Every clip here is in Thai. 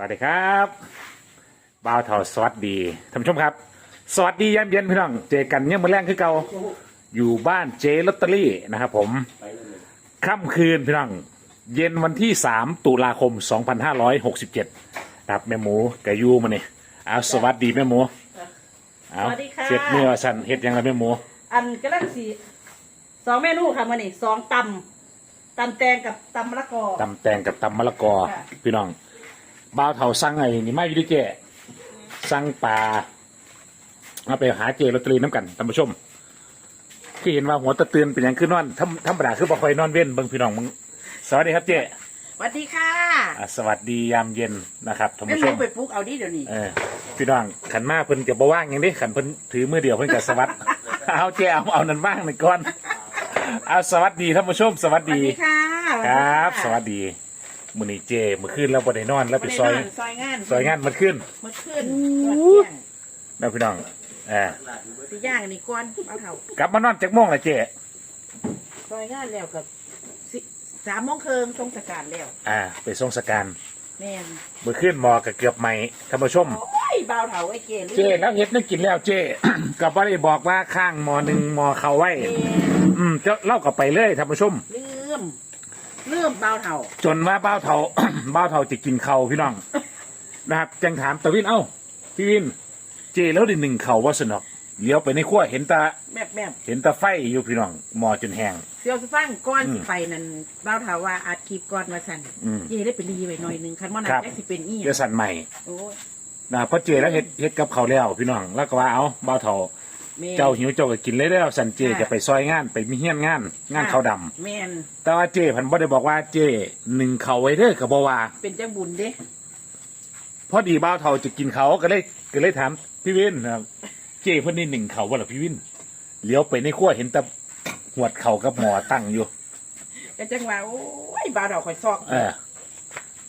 สวัสดีครับบ่าวเทาสวัสดีท่านผู้ชมครับ สวัสดียามเย็นพี่น้องเจอกันเนี่ยามมือแรงคือเก่าอยู่บ้านเจลอตเตอรี่นะครับผมค่ำคืนพี่น้องเย็นวันที่ 3 ตุลาคม 2567ครับแม่หมูกับยูมาเนี่ยเอาสวัสดีแม่หมูเอาสวัสดีค่ะ เสร็จเมื่อสันเฮ็ดยังไงแม่หมูอันกระลังสีสองเมนูค่ะมันนี่สองตำตำแตงกับตำมะละกอตำแตงกับตำมะละกอ ค่ะ พี่น้อง บ่าวเทาสั่งไงนี่ไม่อยู่ดิเจสั่งปลาเอาไปหาเจลอตเตอรี่น้ำกันท่านผู้ชมที่เห็นว่าหัวตะเตือนเป็นอย่างขึ้นนอนทำธรรมดาคือบ่ค่อยนอนเว้นเบิ่งพี่น้องมึงสวัสดีครับเจสวัสดีค่ะอะสวัสดียามเย็นนะครับท่านแม่ผู้หชมูมไปปลุกเอาดิเดี๋ยวนี้เออพี่น้องขันมาเพิ่นจะบ่ว่างอย่างนี้ขันเพิ่นถือมือเดียวเพิ่นจะสวัสด เอาเจเอาเอานั่นว่างหนึ่งก่อนเอาสวัสดีท่านผู้ชมสวัสสวัสดีดีค่ะ ครับ สวัสดี มื้อนี้เจเมื่อคืนเราบ่ได้นอนแล้วไปซอย ซอยงานซอยงานมันขึ้นเมื่อคืนตอนเที่ยงนะพี่น้องเออสิย่างนี่ก้อนเอาเถากลับมานอนจากโมงละเจซอยงานแล้วกับสิสามโมงครึ่งทรงสกัดแล้ว อ่า ไปส่งสการแม่นเมื่อคืนหมอกับเกือบใหม่ท่านผู้ชม โอ้ยเบาเถาไอ้เกลืเจแล้วเฮ็ดนึกกินแล้วเจ กับว่าได้บอกว่าข้างหมอหนึ่งหมอเขาไว้อืมเจ้าเล่ากับไปเลยท่านผู้ชมลื มลืมเบาเถาจนว่าบ้าวเทาบ้าวเทาจะกินเขาพี่น้อง นะครับจังถามตะวินเอ้าพี่วิน เจแล้วได้หนึ่งเขาว่าสนอกเลี้ยวไปในขั้วเห็นตาแม่แม่เห็นตาไฟอยู่พี่น้องหมอจนแห้ง เสียวสิฟังก้อนอืมสิไปนั่นเบาเถาว่าอัดคลิปก้อนมาสั่นอืมเย่ได้เป็นรีไว้หน่อยหนึงคันว่านั่ครันบแจ็คสิเป็นอีหเดี๋ยัยวงสั่นใหม่ โอ้ยนะเพราะเจแล้วเฮ็ดเฮ็ดกับเขาวแล้วพี่น้องแล้วก็ว่าเอาบ้าวเทา แม่เจ้าหิวเจ้าก็กินเลยแล้วสันเจค่ะจะไปซอยงานไปมีเฮียนงาน งานเขาวดำแม่นแต่ว่าเจพันบ่ได้บอกว่าเจหนึ่งเขาไว้เด้อก็บ่ว่าเป็นเจ้าบุญเด้พอดีบ้าวเทาจะกินเขาก็เลยก็เลยถามพี่วินนะครับเจเพิ่นนี่หนึ่งเขาว่าหรอพี่วินเลี้ยวไปในครัวเห็นแต่หวดเขากับหมอตั้งอยู่ ก็จังว่าโอ้ยบาดอกข่อยซอกเออ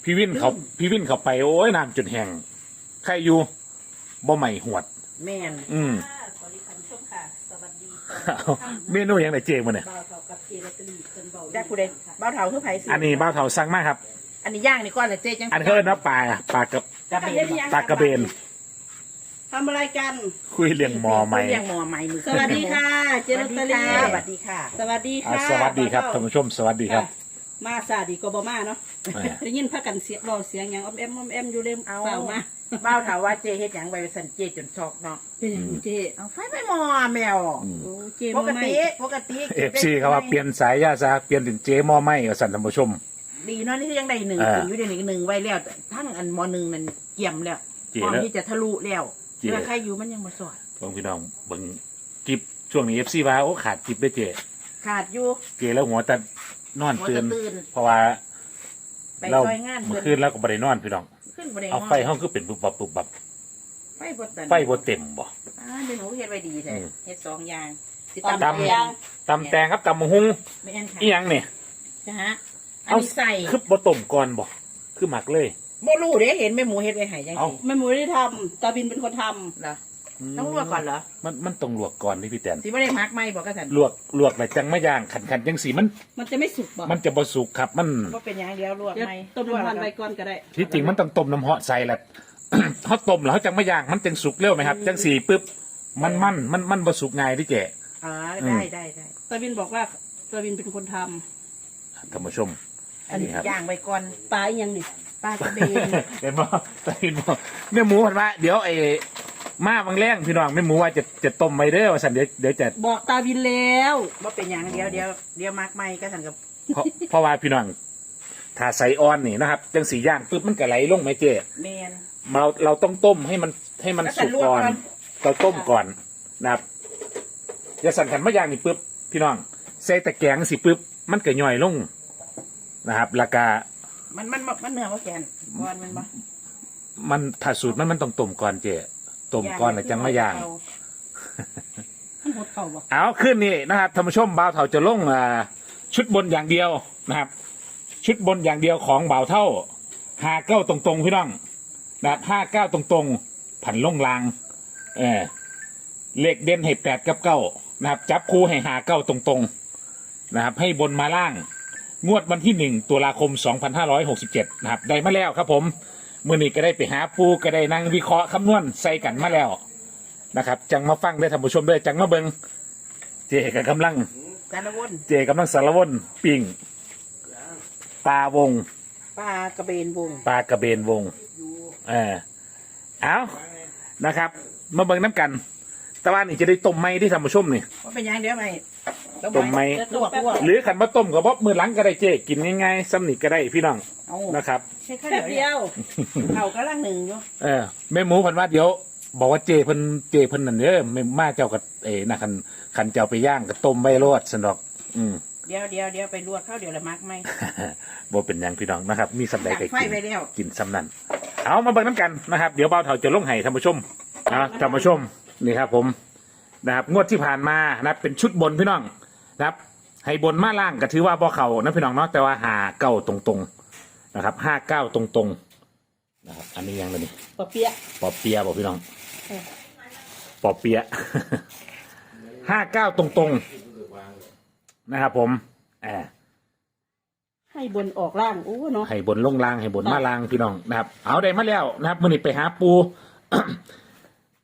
พี่วินเขาพี่วินเขาไปโอ้ยน้ำจุดแห้งใครอยู่บ่ใหม่หวด แม่นอืม สวัสดีคุณผู้ชมค่ะ สวัสดี เอาเมนูหยังไงเจมาเนี่ยบ่าวเฒ่ากับเจลอตเตอรี่เพิ่นเบาได้ผู้ใดบ่าวเฒ่าคือไผสิอันนี้บ้าวเทาสั่งมากครับ อันนี้ย่างนี่ก้อนละเจ๊จังอันเคิร์นว่าปลาปลากับกระเบนปลากระเบน ทำอะไรกัน คุยเรื่องหมอใหม่เรียงหมอใหม่มือสวัสดีค่ะ เจลอตเตอรี่สวัสดีค่ะ สวัสดีอะค่ะ สวัสดีครับท่านผู้ชมสวัสดีครับ มาซาดีกว่าบ่มาเนาะเออได้ยินพักกันเสียงรอเสียงอย่างอ้อมแอมอ้อมแอมอยู่เล่มเอาเปล่ามาบ่าวเฒ่าว่าเจเฮ็ดหยังไปสั่นเจจนซอกเนาะเป็นอย่างเจเอาไฟไม่หมอแมวโอ้เจปมากไม่ติปกติเอฟซีเขาว่าเปลี่ยนสายยาซาเปลี่ยนเป็นเจหมอไม่กับสันท่านผู้ชม ดีเนาะนี่ยังได้หนึ่งอ่าถึงอยู่ได้หนึ่งหนึ่งไว้แล้วทั้งอันมหนึ่งนั่นเกี่ยมแล้วเจี๋พร้อมแล้วที่จะทะลุแล้วเจี๋แล้วใครอยู่มันยังมาสอดเบิ่งพี่น้องเบิ่งกิบช่วงนี้เอฟซีว่าโอ้ขาดกิบได้เจขาดอยู่เจแล้วหัวแต่ นอนหัวตื่นจะตื่น เพราะว่า ไปเราซอยงานเมื่เพื่อคืนแล้วก็บ่ได้นอนพี่น้อง ขึ้นบริเอาไฟห้องคือเป็นปุบปับปุบปับไฟบดตันไฟบ่เต็มบ่ อ่าเดี๋ยวหนูเฮ็ดไว้ดีแท้อืม เฮ็ดสองอย่างสิตำตำ แตงตำแตงครับตำมะฮุงไม่อันค่ะอีหยังเนี่ยนะฮะอันเอานี้ใส่คือบ่ต้มก่อนบ่คือหมักเลย บ่รู้เด้เห็นแม่หมูเฮ็ดไว้ให้จังเอา ซี่แม่หมูได้ทำตาบินเป็นคนทเหรอ ต้องลวกก่อนเหรอมันมันต้องลวกก่อนนี่พี่แตนสิบ่ได้มักไหมบอกกระสันลวกลวกแล้วจังไม่ย่างขันขันจังสีมันำมันจะไม่สุกบ่มันจะบ่สุกครับมันบ่เป็นอย่างเดียวลวกเดี๋ยวไหมต้มน้ำมันไปก่อนก็ได้ที่จริงมันต้องต้มน้ำเหาะใส่แหละเขาต้มแล้วเขาจังไม่ย่างมันจังสุกเร็วไหมครับจังสีปุ๊บมันมันมันมันบ่สุกง่ายที่เจอ๋ออืมได้ได้ได้ตาบินบอกว่าตาบินเป็นคนทท่านผู้ชมอันนี้ครับย่างไว้ก่อนำปลาอีหยังนี่ปลากระเบนเห็นบ่แต่เห็นบ่แม่หมูพันว่าเดี๋ยวไอ้ มาบางแรงพี่น้องแม่หมูว่าจะจะต้มไว้เด้อว่าสันเดี๋ยวเดี๋ยวจะบอกตาบินแล้วบ่เป็นอย่างเดียวเดียวเดียวมักไหมกระสันกับเพราะเพราะว่าพี่น้องถ้าใส่อ่อนนี่นะครับจังสีย่างปุ๊บมันก็ไหลลงไหมเจแมนเราเราต้องต้มให้มันให้มันแล้วแต่สุกก่อนลวกก่อนเราต้มก่อนนะครับอย่าสั่นขันมะยางนี่ปุ๊บพี่น้องใส่ตะแกรงสิปุ๊บมันก็ย่อยลงนะครับแล้วก็มันมันมันมันเนื้อว่าแกนก่อนมันบ่มันถ้าสูตรมันมันต้องต้มก่อนเจ ต้มก่อนแล้วจังมะยาง มันหดเข่าบ่เอาขึ้นนี่นะครับท่านผู้ชมบ่าวเท่าจะลงอ่าชุดบนอย่างเดียวนะครับ ชุดบนอย่างเดียวของบ่าวเท่าหาเก้าตรงๆพี่น้องนะครับห้าเก้าตรงๆผันลงลาง เออเลขเด่นให้แปดกับเก้านะครับ จับคู่ให้หาเก้าตรงๆนะครับ ให้บนมาล่าง งวดวันที่หนึ่งตุลาคม 2567 นะครับ ได้มาแล้วครับผม มื่อนี้ก็ได้ไปหาปูก็ได้นั่งวิเคราะห์คำนวณใส่กันมาแล้วนะครับ จังมาฟังได้อท่านผู้ชมเด้อจังมาเบิงเจก็กำลัง สารวนเจกำลังสารวนปิ่งปลาวงปลากระเบนวงปลากระเบนวงเออเอานะครับ มาเบิ่งน้ำกัน แต่ว่านี่จะได้ต้มไหมที่ท่านผู้ชมนี่ ว่าเป็นยังเดี๋ยวไหมต้มไหม ลวกลวกหรือขันมาต้มกับบ่มือหลังก็ได้เจกินง่ายๆซ้ำนี่ก็ได้พี่น้องเอานะครับ แค่ข้าวแป๊บเดีเดียยววเขากำลังหนึ่งอยู่เออแม่หมูเพันว่าเดี๋ยว บอกว่าเจเพิ่นเจเพิ่นนั่นเด้อไม่มาเจ้ากับเอ๋นะคันคันเจ้าไปย่างกับต้มใบโรดสนดอก อืม เดี๋ยวเดี๋ยวเดี๋ยวไปลวกข้าวเดี๋ยวละมักไหม บ่เป็นหยังพี่น้องนะครับ มีสำใดก็ตักไฟกินไปแล้ว กินสำนันเอามาเบิ่งน้ำกันนะครับ เดี๋ยวเบาเถาจะลงให้ท่านผู้ชมนะท่านผู้ชมนี่ครับ ผมนะครับ งวดที่ผ่านมานะครับเป็นชุดบนพี่น้องนะครับ ให้บนมาล่างก็ถือว่าบ่เขานะพี่น้องเนาะแต่ว่าหาเก้าตรงๆ นะครับห้าเก้าตรงๆนะครับอันนี้ยังเลยนี่ปะเปียะปอเปียะบอกพี่น้องเออ ปอเปียะห้าเก้า ตรงๆนะครับผมแอบให้บนออกล่างโอ้เนาะให้บนลงล่างให้บนมาล่างพี่น้องนะครับ เอาได้มาแล้วนะครับมื่อนี้ไปหาปู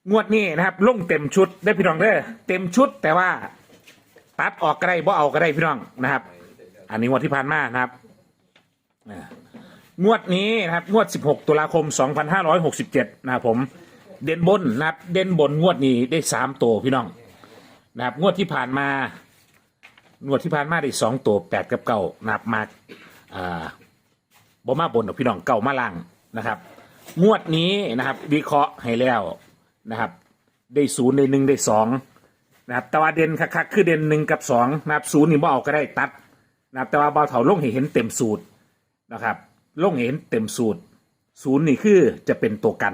งวดนี้นะครับลงเต็มชุดได้พี่น้องเด้อเต็มชุดแต่ว่า ตัดออกก็ได้บ่เอาก็ได้พี่น้องนะครับ อันนี้งวดที่ผ่านมานะครับอ่า งวดนี้นะครับงวด 16 ตุลาคม 2567 นะครับผมเด่นบนนะครับเด่นบนงวดนี้ได้สามตัวพี่น้องนะครับงวดที่ผ่านมางวดที่ผ่านมาได้สองตัวแปดกับเก้านะครับมาอ่าบ่มาบนหรอกพี่น้องเก่ามาล่างนะครับ งวดนี้นะครับวิเคราะห์ให้แล้วนะครับ ได้ศูนย์ได้หนึ่งได้สองนะครับแต่ว่าเด่นคักๆคือเด่นหนึ่งกับสองนะครับศูนย์นี่บ่เอาก็ได้ตัดนะครับแต่ว่าเบาเถาลงให้เห็นเต็มสูตรนะครับ ลงเห็นเต็มสูตรศูนย์นี่คือจะเป็นตัวกัน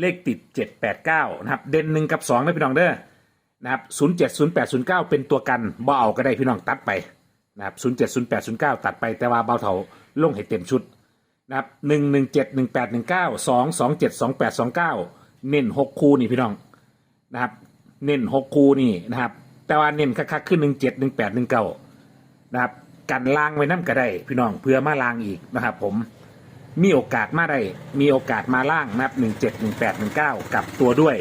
เลขติดเจ็ดแปดเก้านะครับ เด่นหนึ่งกับสองนะพี่น้องเด้อนะครับ0 7 0 8 0 9 เป็นตัวกันบ่เอาก็ได้พี่น้องตัดไปนะครับ0 7 0 8 0 9 ตัดไปแต่ว่าเบาเถาลงให้เต็มชุดนะครับ1 1 7 1 8 1 9 2 2 7 2 8 2 9 เน้น 6 คู่นี่พี่น้องนะครับเน้น 6 คู่นี่นะครับแต่ว่าเน้นคักๆขึ้น1 7 1 8 1 9นะครับ กันล่างไว้น้ำก็ได้ พี่น้องเพื่อมาล่างอีกนะครับผมมีโอกาสมาได้ มีโอกาสมาล่างนะครับ1 7 1 8 1 9กับตัวด้วย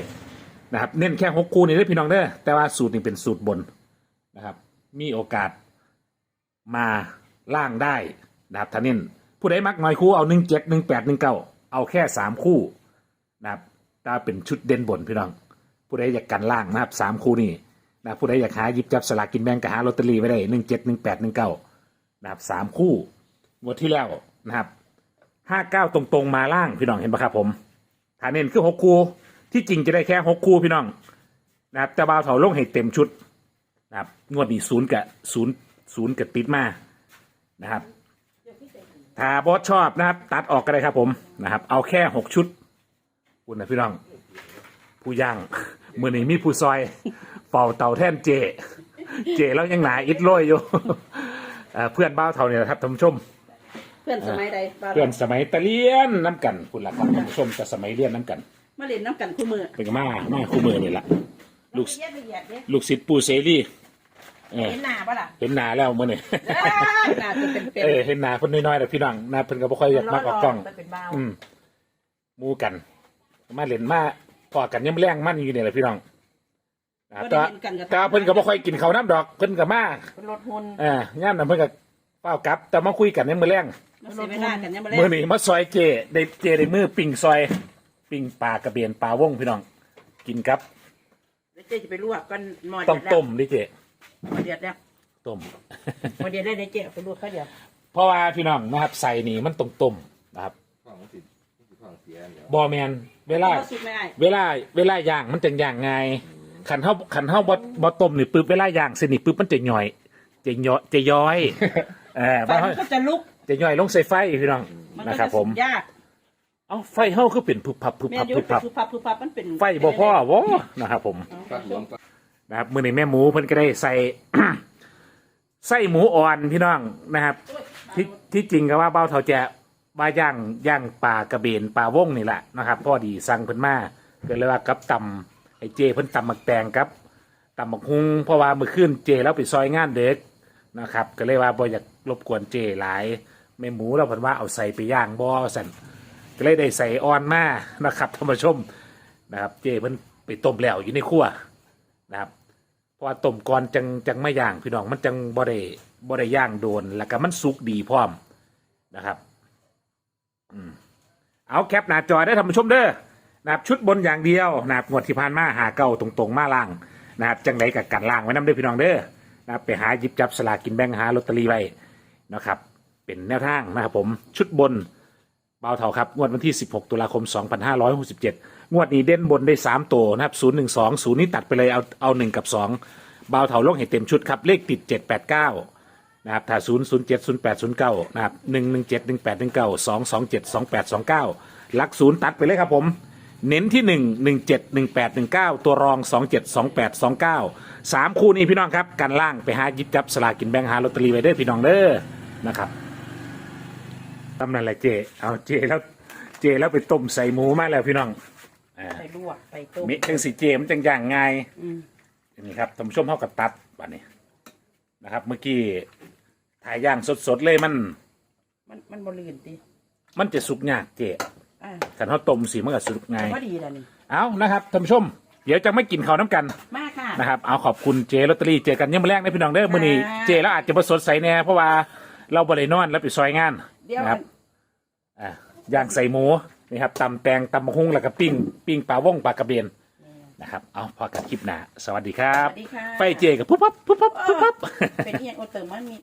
นะครับ เน้นแค่หกคู่นี่ได้พี่น้องเด้อแต่ว่าสูตรนี้เป็นสูตรบนนะครับ มีโอกาสมาล่างได้นะครับถ้าเน้นผู้ใดมักน้อยคู่เอาหนึ่งเจ็ดหนึ่งแปดหนึ่งเก้าเอาแค่สามคู่นะครับถ้าเป็นชุดเด่นบนพี่น้อง ผู้ใดอยากกันล่างนะครับสามคู่นี่นะผู้ใดอยากหาหยิบจับสลากกินแบ่งก็หาลอตเตอรี่ไว้ได้หนึ่งเจ็ดหนึ่งแปดหนึ่งเก้า นะครับสามคู่งวดที่แล้วนะครับห้าเก้าตรงๆมาล่างพี่น้องเห็นปะครับผมฐานเน้นคือหกคู่ที่จริงจะได้แค่หกคู่พี่น้องนะครับแต่บาวเถาลงให้เต็มชุดนะครับงวดนี้ศูนย์กับศูนย์ศูนย์กับติดมานะครับถ้าบอสชอบนะครับ ตัดออกก็ได้ครับผมนะครับ เอาแค่หกชุดคุณนะพี่น้อง ผู้ย่างมือนี้มีผู้ซอยเป่าเต่าแท่นเจ เจแล้วยังหนาอิดโรยอยู่ เอ่อเพื่อนบ้าวเถาเนี่ยนะครับท่านผู้ชม เพื่อนสมัยใดบ้านเพื่อนสมัยตะเลียนน้ำกันคุณล่ะครับท่านผู้ชมแต่สมัยเรียนน้ำกัน มาเล่นน้ำกันคู่มือเป็นมามาคู่มือนี่แหละลูกละเอียดละเอียดเนี่ยลูกศิษย์ปูเสรีเออเห็นหน้าปะล่ะเห็นหนาแล้วมื่อนี่น่าจะเป็นเป็นเออเห็นหนาเพิ่นน้อยๆแต่พี่น้องหนาเพิ่นก็บ่ค่อยอยากมากออกกล้องไปเป็นเบาอืมหมูกัน มาเล่นมาพอกันยังแรงมันอยู่นี่แหละพี่น้อง นะบ่แต่ได้ว่าเห็นกันกับแต่ว่าเพิ่นก็บ่ค่อยกินข้าวน้ำดอกเพิ่นก็มาเป็นรถหุ่นเอ่าย่ามนั้นเพิ่นก็เฝ้ากลับ แต่มาคุยกันในมื้อแรงมาเสียเวลากันยังบ่ได้มื้อนี้มาซอยเจได้เจได้มือปิ้งซอยปิ้งปลากระเบียนปลาวงพี่น้อง กินครับเดี๋ยวเจ๊จะไปลวกกันหมอต้องต้มดิเจหมอเดือดแล้วต้ม หมอเดือดได้ในเจ๊เอาไปลวกข้าวเดียวเพราะว่าพี่น้องนะครับใส่นี่มันต้องต้มนะครับของติดของเสียเดี๋ยวบอแมนเวลา เอาสุกไม่ได้เวลาเวลาย่างมันจะย่างไงาย ขันเท้าขันเท้าบอบอต้มนี่ปึ๊บเวลาย่างเสนิปึ๊บมันจะย่อย จะย่อยจะย้อยเออไฟบ้านมันก็จะลุกจะย่อยลงใส่ไฟพี่น้องมันนะก็ครัจะบ ผสุม กยากเอาไฟเฮาคือเป็นผึบพับผึบแม่พับยุผึบบพับคือพับคือพับมันเป็นไฟบ่พ่อวะนะครับ ผม ฟักหลวงฟักนะครับมือในแม่หมูเพิ่นก็ได้ใส่ไส้หมูอ่อนพี่น้องนะครับ ที่ที่จริงก็ว่าเบ้าเท่าแจะว่าย่างย่างปลากระเบนปลาวงนี่แหละนะครับ พอดีสั่งเพิ่นมาก็เลยว่ากับตำไอ้เจเพิ่นตำหมักแตงครับตำหมักฮุงเพราะว่าเมื่อคืนเจแล้วไปซอยงานเด็กนะครับ ก็เลยว่าบ่อยากรบกวนเจหลายแม่หมูเราเพิ่นว่าเอาใส่ไปย่างบ่สั่นก็เลยได้ใส่ออนมานะครับท่านผู้ชมนะครับ เจเพิ่นไปต้มแล้วอยู่ในครัวนะครับเพราะว่าต้มก่อนจังจังไม่ย่างพี่น้องมันจังบ่ได้บ่ได้ย่างโดนแล้วก็มันสุกดีพร้อมนะครับ อืมเอาแคปหน้าจอได้ท่านผู้ชมเด้อ นะครับชุดบนอย่างเดียวนะครับงวดที่ผ่านมาหาเก้าตรงๆมาล่างนะครับจังไรกับกันล่างไว้น้ำเด้อพี่น้องเด้อนะครับไปหาหยิบจับสลากกินแบ่งหาลอตเตอรี่ไว้นะครับ เป็นแนวทางนะครับผมชุดบนเบาเท่าครับงวดวันที่ 16 ตุลาคม 2567 งวดนี้เด่นบนได้ 3 ตัวนะครับ 012 0 นี่ตัดไปเลยเอาเอา 1 กับ 2 เบาเท่าลงให้เต็มชุดครับ เลขติด 789นะครับถ้า 007 08 09 นะครับ 117 18 19 227 28 29 หลัก0ตัดไปเลยครับผม เน้นที่ 1 17 18 19 ตัวรอง 27 28 29 3 คู่นี้พี่น้องครับ กันล่างไปหาหยิบจับสลากกินแบ่งหาลอตเตอรี่ไว้เด้อพี่น้องเด้อนะครับตำนั่นแหละเจ เอาเจแล้วเจแล้วไปต้มใส่หมูมาแล้วพี่น้องอ่าไปลวกไปต้มมิจังสีเจมันจังย่างง่ายอืมนี่ครับท่านผู้ชมเท่ากับตัดบัดนี้นะครับ เมื่อกี้ถ่ายย่างสดๆเลยมัน มันมันบริเวณตีมันจะสุกยากเจ อ่าขันเขาต้มสีมันก็สุกง่ายพอดีแล้วนี่ เอานะครับท่านผู้ชม เดี๋ยวจะไม่กินข้าวน้ำกันมาค่ะ นะครับ เอาขอบคุณเจลอตเตอรี่เจอกันยังไม่แรกนะพี่น้องเด้อมื่อนี้ค่ะ เจแล้วอาจจะประสดใสแน่เพราะว่าเราบริโนอนแล้วไปซอยงานเดี๋ยวนะครับอะย่างใส่หมูนี่ครับตำแตงตำมะฮุ่งแล้วก็ปิ้งปิ้งปลาว่องปลากระเบนนะครับเอาพอกันคลิปหน้าสวัสดีครัสบ วัสดีค่ะไฟเจกับปุ๊บปั๊บปุ๊บปั๊บปุ๊บปั๊บ เป็นเอียงโอเติมมันมี